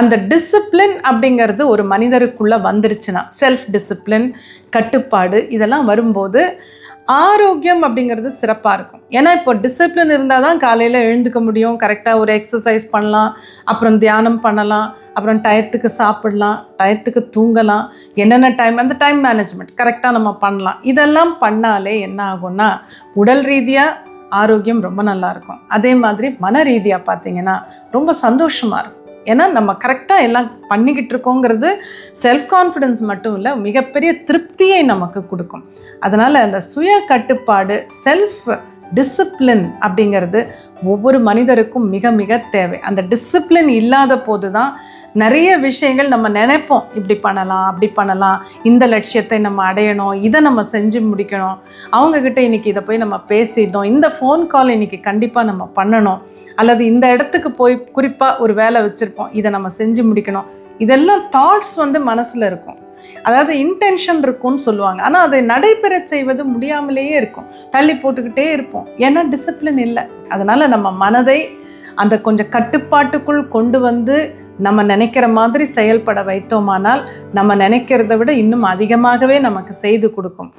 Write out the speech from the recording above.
அந்த டிசிப்ளின் அப்படிங்கிறது ஒரு மனிதருக்குள்ளே வந்துருச்சுன்னா செல்ஃப் டிசிப்ளின் கட்டுப்பாடு இதெல்லாம் வரும்போது ஆரோக்கியம் அப்படிங்கிறது சிறப்பாக இருக்கும். ஏன்னா இப்போ டிசிப்ளின் இருந்தால் தான் காலையில் எழுந்துக்க முடியும் கரெக்டாக ஒரு எக்ஸசைஸ் பண்ணலாம் அப்புறம் தியானம் பண்ணலாம் அப்புறம் டயத்துக்கு சாப்பிடலாம் டயத்துக்கு தூங்கலாம் என்னென்ன டைம் அந்த டைம் மேனேஜ்மெண்ட் கரெக்டாக நம்ம பண்ணலாம். இதெல்லாம் பண்ணாலே என்ன ஆகும்னா உடல் ரீதியாக ஆரோக்கியம் ரொம்ப நல்லா இருக்கும். அதே மாதிரி மன ரீதியாக பார்த்திங்கன்னா ரொம்ப சந்தோஷமாக இருக்கும். ஏன்னா நம்ம கரெக்டாக எல்லாம் பண்ணிக்கிட்டு இருக்கோங்கிறது செல்ஃப் கான்ஃபிடென்ஸ் மட்டும் இல்லை மிகப்பெரிய திருப்தியை நமக்கு கொடுக்கும். அதனால் அந்த சுய கட்டுப்பாடு செல்ஃப் டிசிப்ளின் அப்படிங்கிறது ஒவ்வொரு மனிதருக்கும் மிக மிக தேவை. அந்த டிசிப்ளின் இல்லாத போது தான் நிறைய விஷயங்கள் நம்ம நினைப்போம். இப்படி பண்ணலாம் அப்படி பண்ணலாம். இந்த லட்சியத்தை நம்ம அடையணும். இதை நம்ம செஞ்சு முடிக்கணும். அவங்கக்கிட்ட இன்றைக்கி இதை போய் நம்ம பேசிடணும் இந்த ஃபோன் கால் இன்றைக்கி கண்டிப்பாக நம்ம பண்ணணும். அல்லது இந்த இடத்துக்கு போய் குறிப்பாக ஒரு வேலை வச்சுருப்போம். இதை நம்ம செஞ்சு முடிக்கணும். இதெல்லாம் தாட்ஸ் வந்து மனசில் இருக்கும். அதாவது இன்டென்ஷன் இருக்கும்னு சொல்லுவாங்க. ஆனால் அதை நடைபெற செய்வது முடியாமலேயே இருக்கும். தள்ளி போட்டுக்கிட்டே இருப்போம். ஏன்னா டிசிப்ளின் இல்லை. அதனால் நம்ம மனதை அந்த கொஞ்சம் கட்டுப்பாட்டுக்குள் கொண்டு வந்து நம்ம நினைக்கிற மாதிரி செயல்பட வைத்தோமானால் நம்ம நினைக்கிறத விட இன்னும் அதிகமாகவே நமக்கு செய்து கொடுக்கும்.